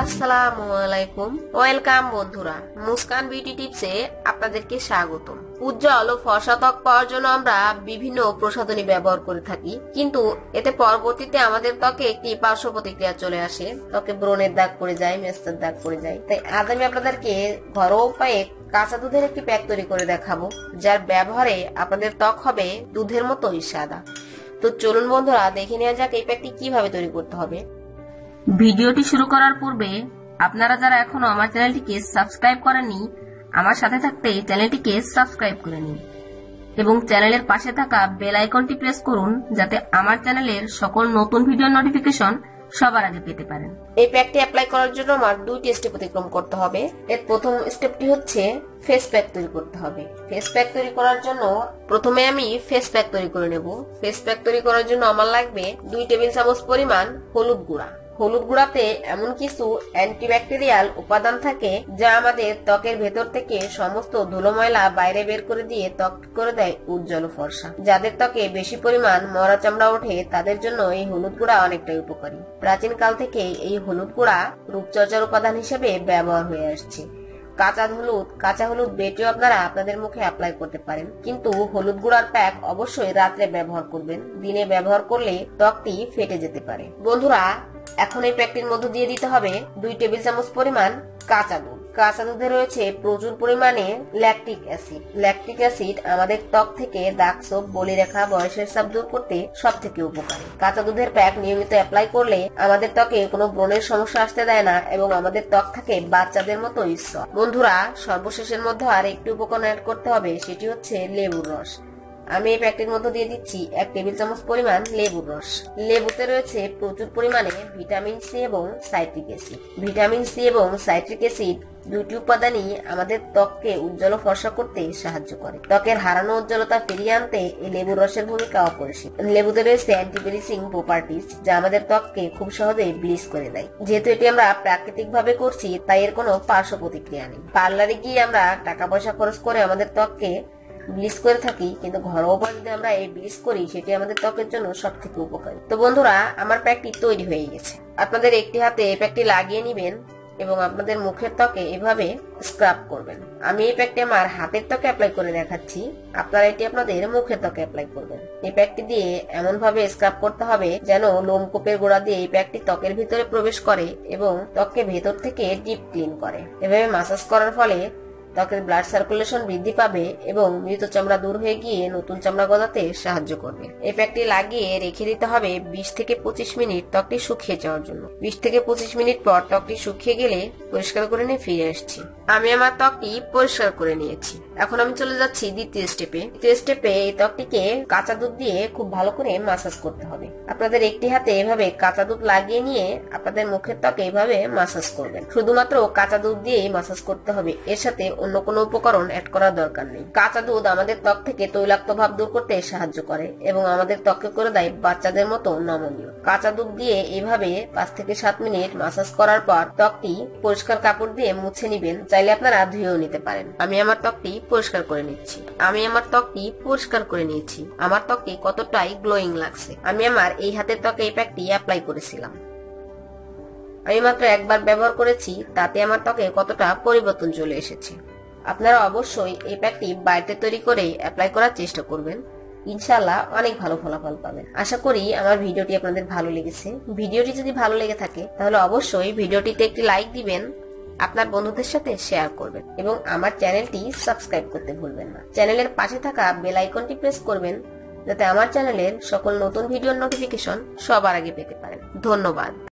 আসসালামু আলাইকুম ওয়েলকাম বন্ধুরা, মুস্কান বিউটি টিপসে আপনাদেরকে স্বাগতম। উজ্জ্বল ও ফর্সা ত্বক পাওয়ার জন্য আমরা বিভিন্ন প্রসাধনী ব্যবহার করে থাকি। কিন্তু এতে পরবর্তীতে আমাদের ত্বকে একটি পার্শ্ব প্রতিক্রিয়া চলে আসে। ত্বকে ব্রণের দাগ পড়ে যায়, মেস্তার দাগ পড়ে যায়। তাই আজ আমি আপনাদেরকে ঘরোয়া উপায়ে কাঁচা দুধের একটি প্যাক তৈরি করে দেখাবো, যার ব্যবহারে আপনাদের ত্বক হবে দুধের মতোই সাদা। তো চলুন বন্ধুরা, দেখে নেওয়া যাক এই প্যাকটি কীভাবে তৈরি করতে হবে। ভিডিওটি শুরু করার পূর্বে আপনারা যারা এখনও আমার চ্যানেলটিকে সাবস্ক্রাইব করেননি, আমার সাথে থাকতে চ্যানেলটিকে সাবস্ক্রাইব করে নিন এবং চ্যানেলের পাশে থাকা বেল আইকনটি প্রেস করুন যাতে আমার চ্যানেলের সকল নতুন ভিডিও নোটিফিকেশন সবার আগে পেতে পারেন। এই প্যাকটি অ্যাপ্লাই করার জন্য আমার দুইটি স্টেপ অতিক্রম করতে হবে। এর প্রথম স্টেপটি হচ্ছে ফেস প্যাক তৈরি করতে হবে। ফেস প্যাক তৈরি করার জন্য প্রথমে আমি ফেস প্যাক তৈরি করে নেব। ফেস প্যাক তৈরি করার জন্য আমার লাগবে দুই টেবিল চামচ পরিমাণ হলুদ গুঁড়া। হলুদ গুঁড়াতে এমন কিছু অ্যান্টিব্যাকটেরিয়াল উপাদান থাকে যা আমাদের ত্বকের ভেতর থেকে সমস্ত ধুলো ময়লা বাইরে বের করে দিয়ে ত্বক করে দেয় উজ্জ্বল ফর্সা। যাদের ত্বকে বেশি পরিমাণ মরা চামড়া ওঠে, তাদের জন্য এই হলুদ গুঁড়া অনেকটাই উপকারী। প্রাচীন কাল থেকে এই হলুদ গুঁড়া রূপচর্চার উপাদান হিসেবে ব্যবহার হয়ে আসছে। কাঁচা হলুদ কাঁচা হলুদ বেটেও আপনারা আপনাদের মুখে অ্যাপ্লাই করতে পারেন। কিন্তু হলুদ গুঁড়ার প্যাক অবশ্যই রাত্রে ব্যবহার করবেন। দিনে ব্যবহার করলে ত্বকটি ফেটে যেতে পারে। বন্ধুরা এখন এই প্যাকটির মধ্যে দিয়ে দিতে হবে দুই টেবিল চামচ পরিমাণ কাঁচা দুধ। কাঁচা দুধে রয়েছে প্রচুর পরিমাণে ল্যাকটিক অ্যাসিড ল্যাকটিক অ্যাসিড আমাদের ত্বক থেকে দাগ ছোপ, বলি রেখা, বয়সের চাপ দূর করতে সব থেকে উপকারী। কাঁচা দুধের প্যাক নিয়মিত অ্যাপ্লাই করলে আমাদের ত্বকে কোনো ব্রণের সমস্যা আসতে দেয় না এবং আমাদের ত্বক থাকে বাচ্চাদের মতো ঈশ্বর বন্ধুরা, সর্বশেষের মধ্যে আর একটি উপকরণ অ্যাড করতে হবে, সেটি হচ্ছে লেবুর রস। আমি এই প্যাকটির মধ্যে দিয়ে দিচ্ছি এক টেবিল চামচ পরিমাণ লেবুর রস। লেবুতে রয়েছে প্রচুর পরিমাণে ভিটামিন সি এবং সাইট্রিক অ্যাসিড। ভিটামিন সি এবং সাইট্রিক অ্যাসিড দুটি উপাদানই আমাদের ত্বককে উজ্জ্বল ফর্সা করতে সাহায্য করে। ত্বকের হারানো উজ্জ্বলতা ফিরিয়ে আনতে এই লেবুর রসের ভূমিকা অপরিসীম। লেবুতে রয়েছে অ্যান্টিব্লিচিং প্রপার্টিজ যা আমাদের ত্বককে খুব সহজেই ব্লিচ করে দেয়। যেহেতু এটি আমরা প্রাকৃতিক ভাবে করছি, তাই এর কোনো পার্শ্ব প্রতিক্রিয়া নেই। পার্লারে গিয়ে আমরা টাকা পয়সা খরচ করে আমাদের ত্বককে ব্লিচ করে থাকি, কিন্তু ঘরোয়া উপায় যদি আমরা এই ব্লিচ করি, সেটি আমাদের ত্বকের জন্য সব থেকে উপকারী। তো বন্ধুরা, আমার প্যাকটি তৈরি হয়ে গেছে। আপনাদের একটি হাতে এই প্যাকটি লাগিয়ে নিবেন এবং আপনাদের মুখের ত্বকে এভাবে স্ক্রাব করবেন। আমি এই প্যাকটি আমার হাতের ত্বকে অ্যাপ্লাই করে দেখাচ্ছি। আপনারা এটি আপনাদের মুখের ত্বকে অ্যাপ্লাই করবেন। এই প্যাকটি দিয়ে এমন ভাবে স্ক্রাব করতে হবে যেন লোমকূপের গোড়া দিয়ে এই প্যাকটি ত্বকের ভিতরে প্রবেশ করে এবং ত্বককে ভেতর থেকে ডিপ ক্লিন করে। এভাবে মাসাজ করার ফলে ত্বকের ব্লাড সার্কুলেশন বৃদ্ধি পাবে এবং মৃত চামড়া দূর হয়ে গিয়ে নতুন চামড়া গজাতে সাহায্য করবে। এই প্যাকটি লাগিয়ে রেখে দিতে হবে বিশ থেকে পঁচিশ মিনিট ত্বকটি শুকিয়ে যাওয়ার জন্য। বিশ থেকে পঁচিশ মিনিট পর ত্বকটি শুকিয়ে গেলে পরিষ্কার করে নিয়ে ফিরে আসছি। আমি আমার ত্বকটি পরিষ্কার করে নিয়েছি। এখন আমি চলে যাচ্ছি দ্বিতীয় স্টেপে দ্বিতীয় স্টেপে এই ত্বকটিকে কাঁচা দুধ দিয়ে খুব ভালো করে মাসাজ করতে হবে। আপনাদের একটি হাতে এভাবে কাঁচা দুধ লাগিয়ে নিয়ে আপনাদের মুখের ত্বকে এভাবে মাসাজ করবেন। শুধুমাত্র কাঁচা দুধ দিয়েই মাসাজ করতে হবে। এর সাথে অন্য কোনো উপকরণ অ্যাড করার দরকার নেই। কাঁচা দুধ আমাদের ত্বক থেকে তৈলাক্ত ভাব দূর করতে সাহায্য করে এবং আমাদের ত্বককে করে দেয় বাচ্চাদের মতো নমনীয়। কাঁচা দুধ দিয়ে এইভাবে পাঁচ থেকে সাত মিনিট মাসাজ করার পর ত্বকটি পরিষ্কার কাপড় দিয়ে মুছে নিবেন। চাইলে আপনারা ধুয়েও নিতে পারেন। আমি আমার ত্বকটি পরিষ্কার করে নিচ্ছি। আমি আমার ত্বকটি পরিষ্কার করে নিয়েছি। আমার ত্বকটি কতটাই গ্লোয়িং লাগছে। আমি আমার এই হাতের ত্বকে এই প্যাকটি অ্যাপ্লাই করেছিলাম। আমি মাত্র একবার ব্যবহার করেছি, তাতে আমার ত্বকে কতটা পরিবর্তন চলে এসেছে। আপনারা অবশ্যই এই প্যাকটি বাড়িতে তৈরি করে অ্যাপ্লাই করার চেষ্টা করবেন। ইনশাল্লাহ অনেক ভালো ফলাফল পাবেন। আশা করি আমার ভিডিওটি আপনাদের ভালো লেগেছে। ভিডিওটি যদি ভালো লেগে থাকে, তাহলে অবশ্যই ভিডিওটিতে একটি লাইক দিবেন, আপনার বন্ধুদের সাথে শেয়ার করবেন এবং আমার চ্যানেলটি সাবস্ক্রাইব করতে ভুলবেন না। চ্যানেলের পাশে থাকা বেল আইকনটি প্রেস করবেন, যাতে আমার চ্যানেলের সকল নতুন ভিডিওর নোটিফিকেশন সবার আগে পেতে পারেন। ধন্যবাদ।